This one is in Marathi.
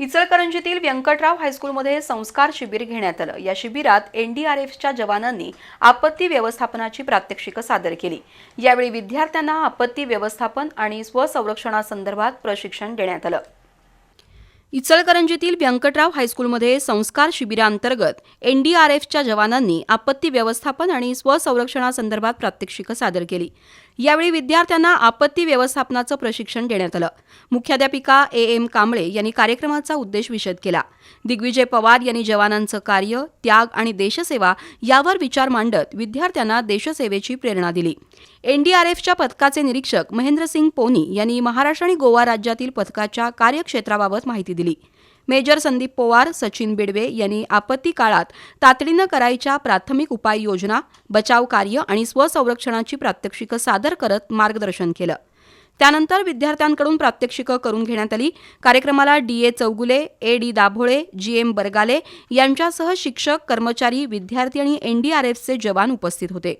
इचलकरंजीतील व्यंकटराव हायस्कूलमध्ये संस्कार शिबिर घेण्यात आलं. या शिबिरात एनडीआरएफच्या जवानांनी आपत्ती व्यवस्थापनाची प्रात्यक्षिकं सादर केली. यावेळी विद्यार्थ्यांना आपत्ती व्यवस्थापन आणि स्वसंरक्षणासंदर्भात प्रशिक्षण देण्यात आलं. इचलकरंजीतील व्यंकटराव हायस्कूलमध्ये संस्कार शिबिरांतर्गत एनडीआरएफच्या जवानांनी आपत्ती व्यवस्थापन आणि स्वसंरक्षणासंदर्भात प्रात्यक्षिकं सादर केली. यावेळी विद्यार्थ्यांना आपत्ती व्यवस्थापनाचं प्रशिक्षण देण्यात आलं. मुख्याध्यापिका ए. एम. कांबळे यांनी कार्यक्रमाचा उद्देश विशद केला. दिग्विजय पवार यांनी जवानांचं कार्य त्याग आणि देशसेवा यावर विचार मांडत विद्यार्थ्यांना देशसेवेची प्रेरणा दिली. एनडीआरएफच्या पथकाचे निरीक्षक महेंद्रसिंग पोनी यांनी महाराष्ट्र आणि गोवा राज्यातील पथकाच्या कार्यक्षेत्राबाबत माहिती दिली. मेजर संदीप पोवार सचिन बिडवे यांनी आपत्ती काळात तातडीनं करायच्या प्राथमिक उपाययोजना बचाव कार्य आणि स्वसंरक्षणाची प्रात्यक्षिकं सादर करत मार्गदर्शन केलं. त्यानंतर विद्यार्थ्यांकडून प्रात्यक्षिकं करून घेण्यात आली. कार्यक्रमाला D A Chougule A D Dabhole G M Bargale यांच्यासह शिक्षक कर्मचारी विद्यार्थी आणि एनडीआरएफचे जवान उपस्थित होते.